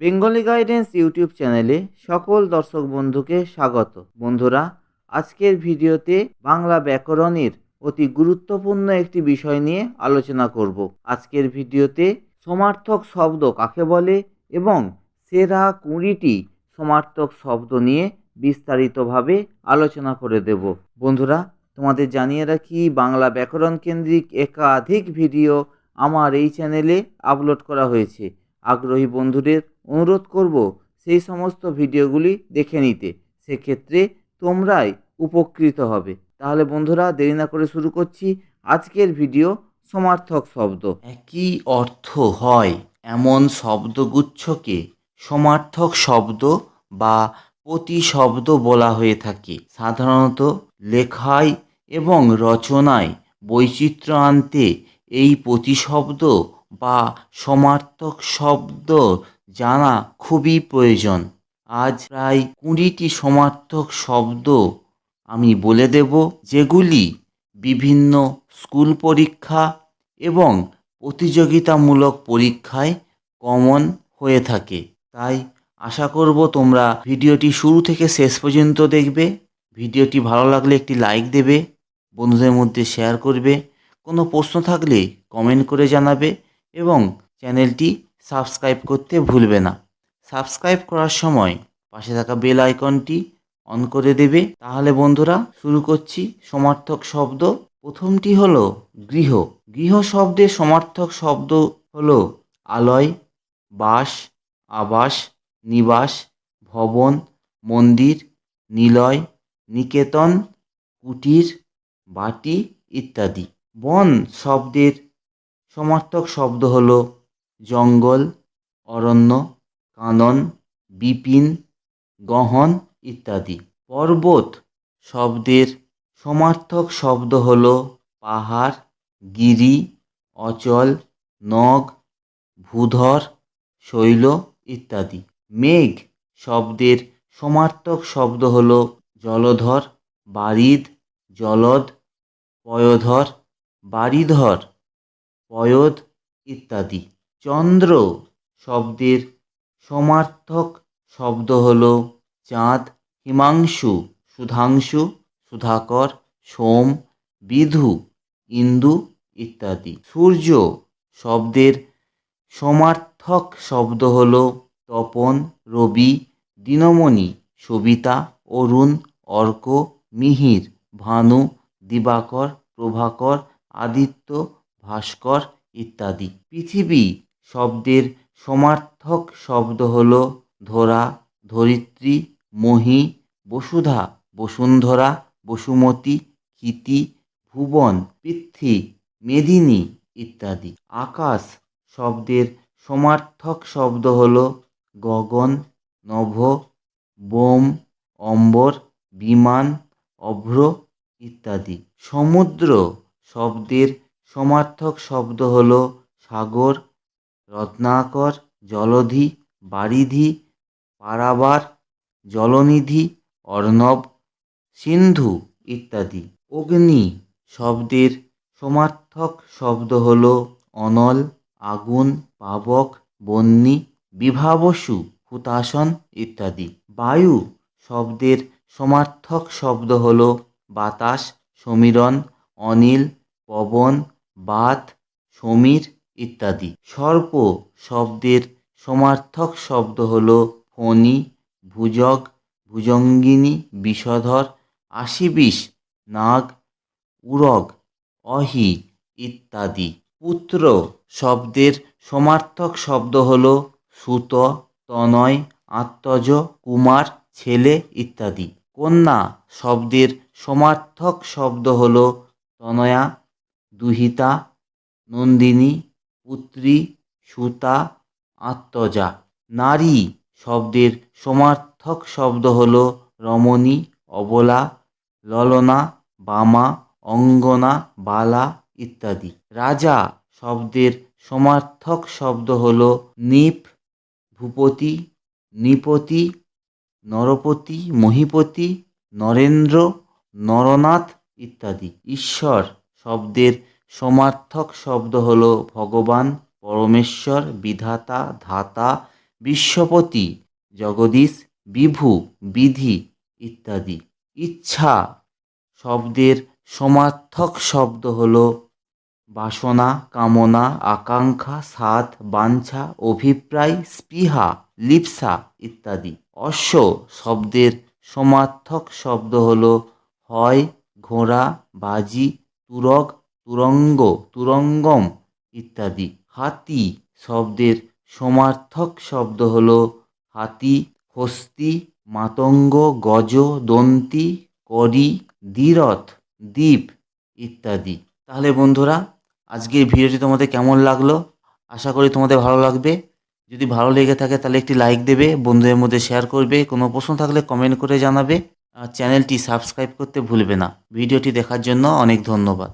Bengali guidance YouTube চ্যানেলে সকল দর্শক বন্ধুকে স্বাগত। বন্ধুরা, আজকের ভিডিওতে বাংলা ব্যাকরণের অতি গুরুত্বপূর্ণ একটি বিষয় নিয়ে আলোচনা করব। আজকের ভিডিওতে সমার্থক শব্দ কাকে বলে এবং সেরা কুড়িটি সমার্থক শব্দ নিয়ে বিস্তারিতভাবে আলোচনা করে দেব। বন্ধুরা, তোমাদের জানিয়ে রাখি, বাংলা ব্যাকরণ কেন্দ্রিক একাধিক ভিডিও আমার এই চ্যানেলে আপলোড করা হয়েছে। আগ্রহী বন্ধুদের অনুরোধ করব সেই সমস্ত ভিডিওগুলি দেখে নিতে। সেক্ষেত্রে তোমরাই উপকৃত হবে। তাহলে বন্ধুরা, দেরি না করে শুরু করছি আজকের ভিডিও সমার্থক শব্দ। একই অর্থ হয় এমন শব্দগুচ্ছকে সমার্থক শব্দ বা প্রতিশব্দ বলা হয়ে থাকে। সাধারণত লেখায় এবং রচনায় বৈচিত্র্য আনতে এই প্রতিশব্দ বা সমার্থক শব্দ জানা খুবই প্রয়োজন। আজ প্রায় কুড়িটি সমার্থক শব্দ আমি বলে দেব, যেগুলি বিভিন্ন স্কুল পরীক্ষা এবং প্রতিযোগিতামূলক পরীক্ষায় কমন হয়ে থাকে। তাই আশা করব তোমরা ভিডিওটি শুরু থেকে শেষ পর্যন্ত দেখবে। ভিডিওটি ভালো লাগলে একটি লাইক দেবে, বন্ধুদের মধ্যে শেয়ার করবে। কোনো প্রশ্ন থাকলে কমেন্ট করে জানাবে। এবং চ্যানেলটি সাবস্ক্রাইব করতে ভুলবে না। সাবস্ক্রাইব করার সময় পাশে থাকা বেল আইকনটি অন করে দেবে। তাহলে বন্ধুরা, শুরু করছি সমার্থক শব্দ। প্রথমটি হলো গৃহ। গৃহ শব্দের সমার্থক শব্দ হলো আলয়, বাস, আবাস, নিবাস, ভবন, মন্দির, নিলয়, নিকেতন, কুটির, বাটি ইত্যাদি। বন শব্দের সমার্থক শব্দ হলো জঙ্গল, অরণ্য, কানন, বিপিন, গহন ইত্যাদি। পর্বত শব্দের সমার্থক শব্দ হল পাহাড়, গিরি, অচল, নগ, ভূধর, শৈল ইত্যাদি। মেঘ শব্দের সমার্থক শব্দ হল জলধর বারিদ জলদ, পয়োধর, বারিধর। পয়দ ইত্যাদি। চন্দ্র শব্দের সমার্থক শব্দ হল চাঁদ, হিমাংশু, সুধাংশু, সুধাকর, সোম, বিধু, ইন্দু ইত্যাদি। সূর্য শব্দের সমার্থক শব্দ হল তপন, রবি, দিনমণি, সবিতা, অরুণ, অর্ক, মিহির, ভানু, দিবাকর, প্রভাকর, আদিত্য ভাস্কর ইত্যাদি। পৃথিবী শব্দের সমার্থক শব্দ হল ধরা, ধরিত্রী, মহি, বসুধা, বসুন্ধরা, বসুমতী, ক্ষিতি, ভুবন, পৃথ্বী, মেদিনী ইত্যাদি। আকাশ শব্দের সমার্থক শব্দ হল গগন, নভ, বোম, অম্বর, বিমান, অভ্র ইত্যাদি। সমুদ্র শব্দের সমার্থক শব্দ হল সাগর, রত্নাকর, জলধি, বারিধি, পারাবার, জলনিধি, অর্ণব, সিন্ধু ইত্যাদি। অগ্নি শব্দের সমার্থক শব্দ হল অনল, আগুন, পাবক, বন্যী, বিভাবসু হুতাসন ইত্যাদি। বায়ু শব্দের সমার্থক শব্দ হল বাতাস, সমীরণ, অনিল, পবন বাত, সমীর ইত্যাদি। সর্প শব্দের সমার্থক শব্দ হল ফণি, ভুজগ, ভুজঙ্গিনী, বিষধর, আশিবিষ, নাগ, উরগ, অহি ইত্যাদি। পুত্র শব্দের সমার্থক শব্দ হল সুত, তনয়, আত্মজ, কুমার, ছেলে ইত্যাদি। কন্যা শব্দের সমার্থক শব্দ হল তনয়া দুহিতা, নন্দিনী, পুত্রী, সুতা, আত্মজা। নারী শব্দের সমার্থক শব্দ হল রমণী, অবলা, ললনা, বামা, অঙ্গনা, বালা ইত্যাদি। রাজা শব্দের সমার্থক শব্দ হল নৃপ, ভূপতি, নৃপতি, নরপতি, মহিপতি, নরেন্দ্র, নরনাথ ইত্যাদি। ঈশ্বর শব্দের সমার্থক শব্দ হল ভগবান, পরমেশ্বর, বিধাতা, ধাতা, বিশ্বপতি, জগদীশ, বিভু, বিধি ইত্যাদি। ইচ্ছা শব্দের সমার্থক শব্দ হল বাসনা, কামনা, আকাঙ্ক্ষা, সাধ, বাঞ্ছা, অভিপ্রায়, স্পৃহা, লিপ্সা ইত্যাদি। অশ্ব শব্দের সমার্থক শব্দ হল হয়, ঘোড়া, বাজি তুরগ, তুরঙ্গ, তুরঙ্গম ইত্যাদি। হাতি শব্দের সমার্থক শব্দ হল হাতি, হস্তি, মাতঙ্গ, গজ, দন্তি, করি দ্বিরথ দ্বীপ ইত্যাদি। তাহলে বন্ধুরা, আজকের ভিডিওটি তোমাদের কেমন লাগল? আশা করি তোমাদের ভালো লাগবে। যদি ভালো লেগে থাকে তাহলে একটি লাইক দেবে, বন্ধুদের মধ্যে শেয়ার করবে। কোনো প্রশ্ন থাকলে কমেন্ট করে জানাবে। চ্যানেলটি সাবস্ক্রাইব করতে ভুলবে না। ভিডিওটি দেখার জন্য অনেক ধন্যবাদ।